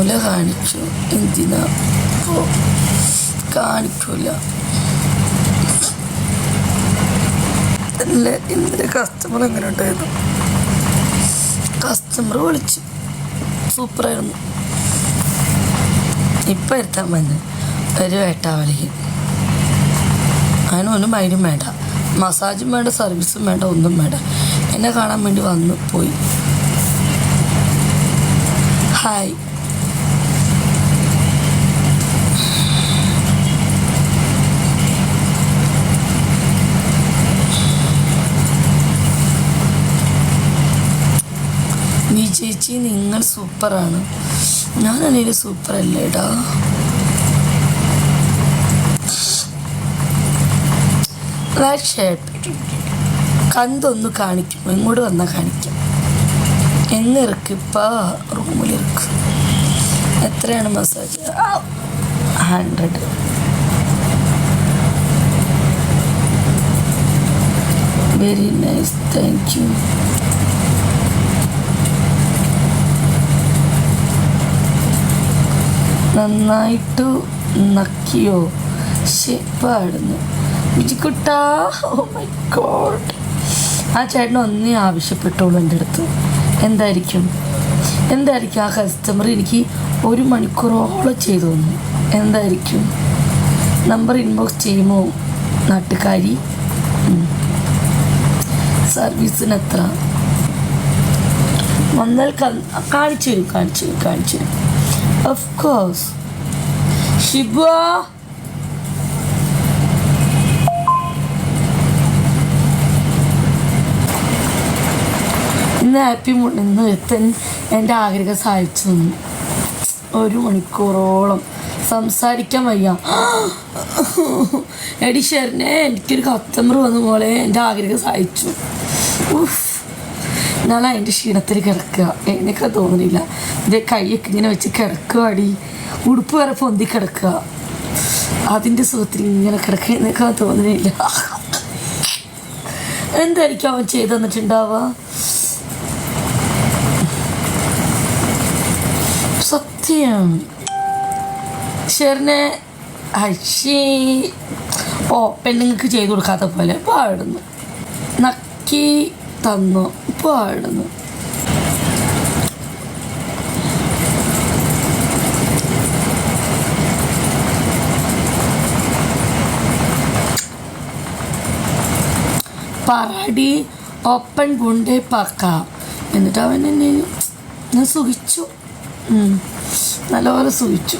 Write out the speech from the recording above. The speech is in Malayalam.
മുല കാണിച്ചു. എന്തിനാ? കാണിക്കൂല. ഇന്നലെ കസ്റ്റമർ എങ്ങനെ ഉണ്ടായിരുന്നു? കസ്റ്റമർ വിളിച്ചു. സൂപ്പറായിരുന്നു ഇപ്പം എടുത്താൽ വന്ന്. ഒരു വേട്ടാവളിക്ക് അതിനൊന്നും മൈനും വേണ്ട. മസാജും വേണ്ട സർവീസും വേണ്ട ഒന്നും വേണ്ട. എന്നെ കാണാൻ വേണ്ടി വന്നു പോയി. ഹായ് ചേച്ചി നിങ്ങൾ സൂപ്പറാണ്. ഞാൻ അനിൽ സൂപ്പറല്ലേടാ ലൈക്ക് കന്തൊന്ന് കാണിക്കും. എങ്ങോട്ട് വന്നാൽ കാണിക്കും? എങ്ങനെ ഇറക്കും ഇപ്പോൾ റൂമിലിരിക്കും. എത്രയാണ് massage hundred very nice thank you നന്നായിട്ട് നക്കിയോ? ശരിപ്പാടുന്നു വിജിക്കുട്ടാ ഓ മൈ ഗോഡ് ആ ചേട്ടൻ ഒന്നേ ആവശ്യപ്പെട്ടുള്ളൂ എന്റെ അടുത്ത്. എന്തായിരിക്കും? എന്തായിരിക്കും ആ കസ്റ്റമർ എനിക്ക് ഒരു മണിക്കൂറോളം ചെയ്തു തന്നു. എന്തായിരിക്കും? നമ്പർ ഇൻബോക്സ് ചെയ്യുമോ? നാട്ടുകാരി? ഉം. സർവീസിന് എത്ര? വന്നാൽ കാണിച്ചു തരും കാണിച്ചു തരും കാണിച്ചു തരും. Of course. ഷിബ ഇന്ന് ഹാപ്പി ഇന്ന് ഒരുത്തൻ എന്റെ ആഗ്രഹം സഹായിച്ചു തന്നു. ഒരു മണിക്കൂറോളം സംസാരിക്കാൻ വയ്യ. എടി ഷെറിനെ എനിക്കൊരു കസ്റ്റമർ വന്ന പോലെ എന്റെ ആഗ്രഹം സഹായിച്ചു. ഉഫ്. ഞാൻ അതിന്റെ ക്ഷീണത്തിൽ കിടക്കുക. എങ്ങനെയൊക്കെ തോന്നുന്നില്ല എന്റെ കൈയൊക്കെ ഇങ്ങനെ വെച്ച് കിടക്കുക അടി ഉടുപ്പ് വരെ പൊന്തി കിടക്കുക. അതിന്റെ സുഖത്തിൽ ഇങ്ങനെ കിടക്കുക എന്നൊക്കെ തോന്നുന്നില്ല എന്തായിരിക്കും അവൻ ചെയ്തു തന്നിട്ടുണ്ടാവുക? സത്യം. ഷെറിനെ അശി ഓ പെണ്ണുങ്ങൾക്ക് ചെയ്തു കൊടുക്കാത്ത പോലെ പാടുന്നു. നക്കി തന്നു പാടുന്നു. പറടി ഒപ്പൻ ഗുണ്ടേ പക്ക. എന്നിട്ട് അവൻ എന്നെ ഞാൻ സുഖിച്ചു. നല്ലപോലെ സുഖിച്ചു.